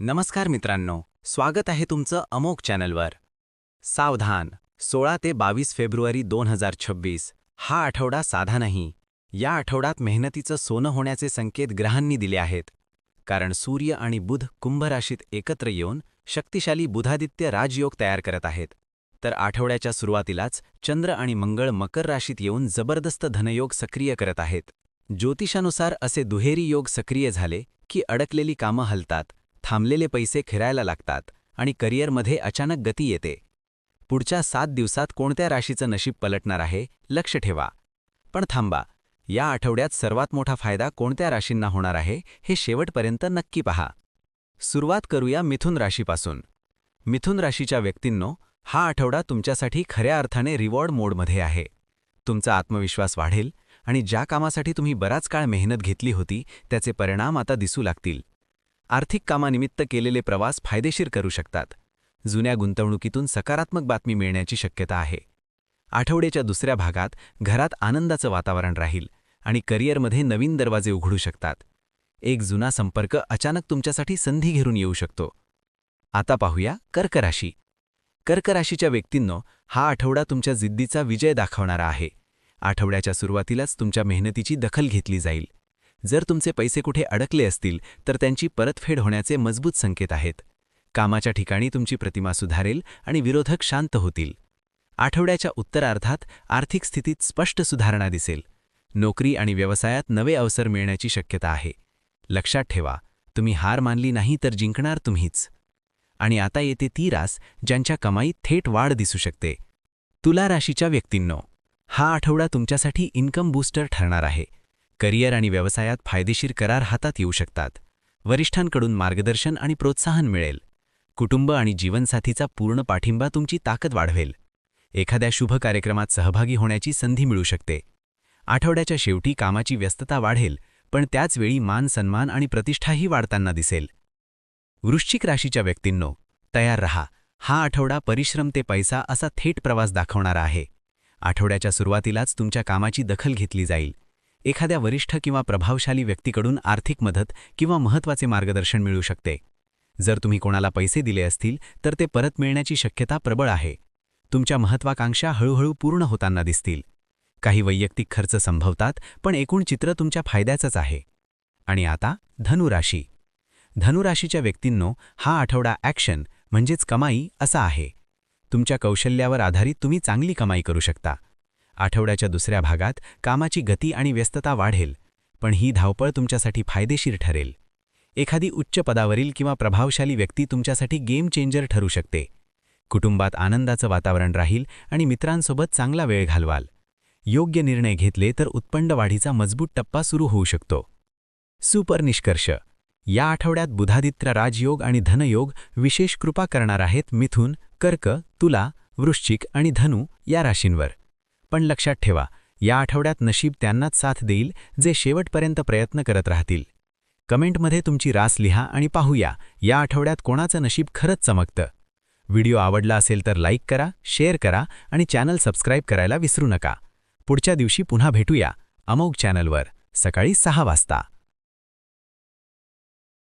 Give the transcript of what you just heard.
नमस्कार मित्रांनो स्वागत आहे तुमचं अमोक चॅनलवर. सावधान सोळा ते बावीस फेब्रुवारी दोन हजार छव्वीस हा आठवडा साधा नाही. या आठवड्यात मेहनतीचं सोनं होण्याचे संकेत ग्रहांनी दिले आहेत. कारण सूर्य आणि बुध कुंभ राशीत एकत्र येऊन शक्तिशाली बुधादित्य राजयोग तयार करत आहेत. तर आठवड्याच्या सुरुवातीलाच चंद्र आणि मंगळ मकर राशीत येऊन जबरदस्त धनयोग सक्रिय करत आहेत. ज्योतिषानुसार असे दुहेरी योग सक्रिय झाले की अडकलेली कामं हलतात. थांबलेले पैसे फिरायला लागतात आणि करिअरमध्ये अचानक गती येते. पुढच्या सात दिवसात कोणत्या राशीचं नशीब पलटणार आहे लक्ष ठेवा. पण थांबा या आठवड्यात सर्वात मोठा फायदा कोणत्या राशींना होणार आहे हे शेवटपर्यंत नक्की पहा. सुरुवात करूया मिथुन राशीपासून. मिथुन राशीच्या व्यक्तींनो हा आठवडा तुमच्यासाठी खऱ्या अर्थाने रिवॉर्ड मोडमध्ये आहे. तुमचा आत्मविश्वास वाढेल आणि ज्या कामासाठी तुम्ही बराच काळ मेहनत घेतली होती त्याचे परिणाम आता दिसू लागतील. आर्थिक कामानिमित्त केलेले प्रवास फायदेशीर करू शकतात. जुन्या गुंतवणुकीतून सकारात्मक बातमी मिळण्याची शक्यता आहे. आठवड्याच्या दुसऱ्या भागात घरात आनंदाचं वातावरण राहील आणि करिअरमध्ये नवीन दरवाजे उघडू शकतात. एक जुना संपर्क अचानक तुमच्यासाठी संधी घेऊन येऊ शकतो. आता पाहूया कर्क राशी व्यक्तींनो हा आठवडा तुमच्या जिद्दीचा विजय दाखवणारा आहे. आठवड्याच्या सुरुवातीलाच तुमच्या मेहनतीची दखल घेतली जाईल. जर तुमचे पैसे कुठे अडकले असतील तर त्यांची परतफेड होण्याचे मजबूत संकेत आहेत. कामाच्या ठिकाणी तुमची प्रतिमा सुधारेल आणि विरोधक शांत होतील. आठवड्याच्या उत्तरार्धात आर्थिक स्थितीत स्पष्ट सुधारणा दिसेल. नोकरी आणि व्यवसायात नवे अवसर मिळण्याची शक्यता आहे. लक्षात ठेवा तुम्ही हार मानली नाही तर जिंकणार तुम्हीच. आणि आता येते ती रास ज्यांच्या कमाईत थेट वाढ दिसू शकते. तुला राशीच्या व्यक्तींनो हा आठवडा तुमच्यासाठी इन्कम बूस्टर ठरणार आहे. करिअर आणि व्यवसायात फायदेशीर करार हातात येऊ शकतात. वरिष्ठांकडून मार्गदर्शन आणि प्रोत्साहन मिळेल. कुटुंब आणि जीवनसाथीचा पूर्ण पाठिंबा तुमची ताकद वाढवेल. एखाद्या शुभ कार्यक्रमात सहभागी होण्याची संधी मिळू शकते. आठवड्याच्या शेवटी कामाची व्यस्तता वाढेल पण त्याचवेळी मान सन्मान आणि प्रतिष्ठाही वाढताना दिसेल. वृश्चिक राशीच्या व्यक्तींनो तयार रहा. हा आठवडा परिश्रम ते पैसा असा थेट प्रवास दाखवणारा आहे. आठवड्याच्या सुरुवातीलाच तुमच्या कामाची दखल घेतली जाईल. एखाद्या वरिष्ठ किंवा प्रभावशाली व्यक्तीकडून आर्थिक मदत किंवा महत्त्वाचे मार्गदर्शन मिळू शकते. जर तुम्ही कोणाला पैसे दिले असतील तर ते परत मिळण्याची शक्यता प्रबळ आहे. तुमच्या महत्वाकांक्षा हळूहळू पूर्ण होताना दिसतील. काही वैयक्तिक खर्च संभवतात पण एकूण चित्र तुमच्या फायद्याचंच आहे. आणि आता धनुराशी. धनुराशीच्या व्यक्तींनो हा आठवडा ॲक्शन म्हणजेच कमाई असा आहे. तुमच्या कौशल्यावर आधारित तुम्ही चांगली कमाई करू शकता. आठवड्याच्या दुसऱ्या भागात कामाची गती आणि व्यस्तता वाढेल पण ही धावपळ तुमच्यासाठी फायदेशीर ठरेल. एखादी उच्च पदावरील किंवा प्रभावशाली व्यक्ती तुमच्यासाठी गेम चेंजर ठरू शकते. कुटुंबात आनंदाचं वातावरण राहील आणि मित्रांसोबत चांगला वेळ घालवाल. योग्य निर्णय घेतले तर उत्पन्न वाढीचा मजबूत टप्पा सुरू होऊ शकतो. सुपर निष्कर्ष. या आठवड्यात बुधादित्य राजयोग आणि धनयोग विशेष कृपा करणार आहेत मिथून कर्क तुला वृश्चिक आणि धनु या राशींवर. पण लक्षात ठेवा या आठवड्यात नशीब त्यांनाच साथ देईल जे शेवटपर्यंत प्रयत्न करत राहतील. कमेंटमध्ये तुमची रास लिहा आणि पाहूया या आठवड्यात कोणाचं नशीब खरंच चमकतं. व्हिडिओ आवडला असेल तर लाईक करा शेअर करा आणि चॅनल सबस्क्राईब करायला विसरू नका. पुढच्या दिवशी पुन्हा भेटूया अमोग चॅनलवर सकाळी सहा वाजता.